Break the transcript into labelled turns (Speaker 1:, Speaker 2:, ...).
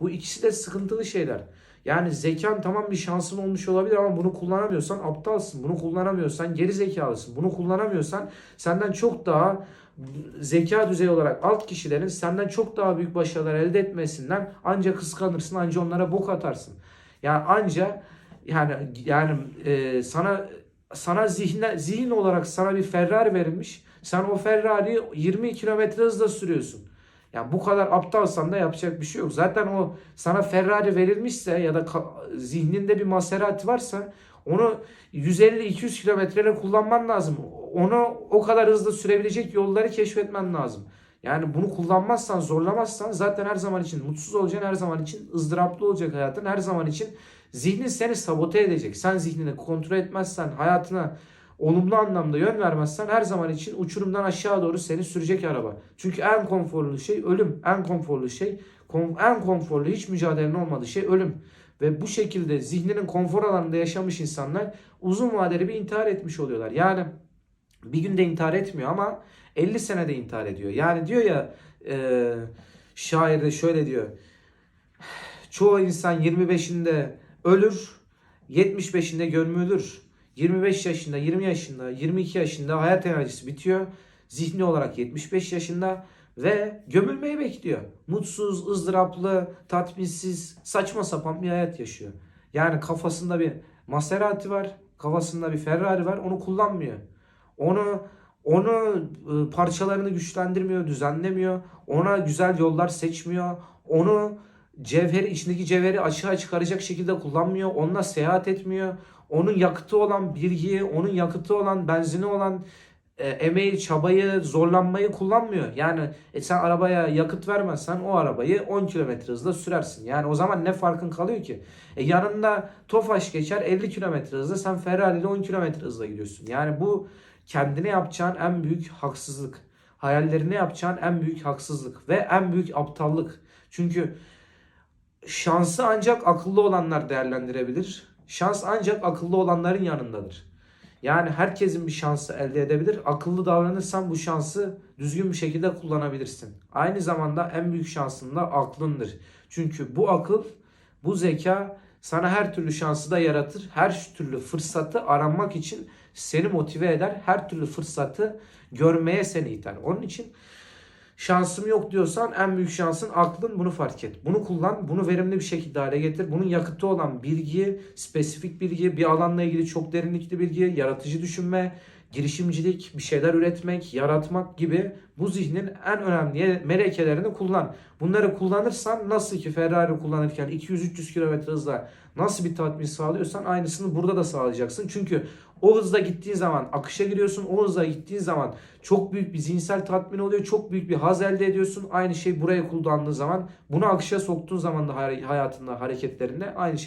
Speaker 1: Bu ikisi de sıkıntılı şeyler. Yani zekan tamam bir şansın olmuş olabilir ama bunu kullanamıyorsan aptalsın. Bunu kullanamıyorsan geri zekalısın. Bunu kullanamıyorsan senden çok daha zeka düzeyi olarak alt kişilerin senden çok daha büyük başarılar elde etmesinden ancak kıskanırsın, ancak onlara bok atarsın. Yani anca yani yani e, sana sana zihne, zihin olarak sana bir Ferrari verilmiş. Sen o Ferrari'yi 20 kilometre hızla sürüyorsun. Yani bu kadar aptalsan da yapacak bir şey yok. Zaten o sana Ferrari verilmişse ya da zihninde bir Maserati varsa onu 150-200 kilometreyle kullanman lazım. Onu o kadar hızlı sürebilecek yolları keşfetmen lazım. Yani bunu kullanmazsan, zorlamazsan zaten her zaman için mutsuz olacaksın, her zaman için ızdıraplı olacak hayatın, her zaman için zihnin seni sabote edecek. Sen zihnini kontrol etmezsen, hayatına olumlu anlamda yön vermezsen her zaman için uçurumdan aşağı doğru seni sürecek araba. Çünkü en konforlu şey ölüm. En konforlu şey, en konforlu hiç mücadelenin olmadığı şey ölüm. Ve bu şekilde zihninin konfor alanında yaşamış insanlar uzun vadeli bir intihar etmiş oluyorlar. Yani bir günde intihar etmiyor ama 50 senede intihar ediyor. Yani diyor ya e, şair de şöyle diyor. Çoğu insan 25'inde ölür, 75'inde gömülür. 25 yaşında, 20 yaşında, 22 yaşında hayat enerjisi bitiyor. Zihni olarak 75 yaşında ve gömülmeyi bekliyor. Mutsuz, ızdıraplı, tatminsiz, saçma sapan bir hayat yaşıyor. Yani kafasında bir Maserati var, kafasında bir Ferrari var, onu kullanmıyor. Onu onu e, parçalarını güçlendirmiyor, düzenlemiyor. Ona güzel yollar seçmiyor. Onu cevheri içindeki cevheri açığa çıkaracak şekilde kullanmıyor. Onunla seyahat etmiyor. Onun yakıtı olan bilgiyi, onun yakıtı olan, benzini olan e, emeği, çabayı, zorlanmayı kullanmıyor. Yani e, sen arabaya yakıt vermezsen o arabayı 10 kilometre hızla sürersin. Yani o zaman ne farkın kalıyor ki? E, yanında Tofaş geçer 50 kilometre hızla sen Ferrari ile 10 kilometre hızla gidiyorsun. Yani bu kendine yapacağın en büyük haksızlık. Hayallerine yapacağın en büyük haksızlık ve en büyük aptallık. Çünkü şansı ancak akıllı olanlar değerlendirebilir. Şans ancak akıllı olanların yanındadır. Yani herkesin bir şansı elde edebilir. Akıllı davranırsan bu şansı düzgün bir şekilde kullanabilirsin. Aynı zamanda en büyük şansın da aklındır. Çünkü bu akıl, bu zeka sana her türlü şansı da yaratır. Her türlü fırsatı aranmak için seni motive eder. Her türlü fırsatı görmeye seni iter. Onun için şansım yok diyorsan en büyük şansın aklın bunu fark et. Bunu kullan, bunu verimli bir şekilde hale getir. Bunun yakıtı olan bilgi, spesifik bilgi, bir alanla ilgili çok derinlikli bilgi, yaratıcı düşünme, girişimcilik, bir şeyler üretmek, yaratmak gibi bu zihnin en önemli melekelerini kullan. Bunları kullanırsan nasıl ki Ferrari kullanırken 200-300 km hızla nasıl bir tatmin sağlıyorsan aynısını burada da sağlayacaksın. Çünkü o hızla gittiğin zaman akışa giriyorsun. O hızla gittiğin zaman çok büyük bir zihinsel tatmin oluyor. Çok büyük bir haz elde ediyorsun. Aynı şey buraya kullandığın zaman bunu akışa soktuğun zaman da hay- hayatında hareketlerinde aynı şey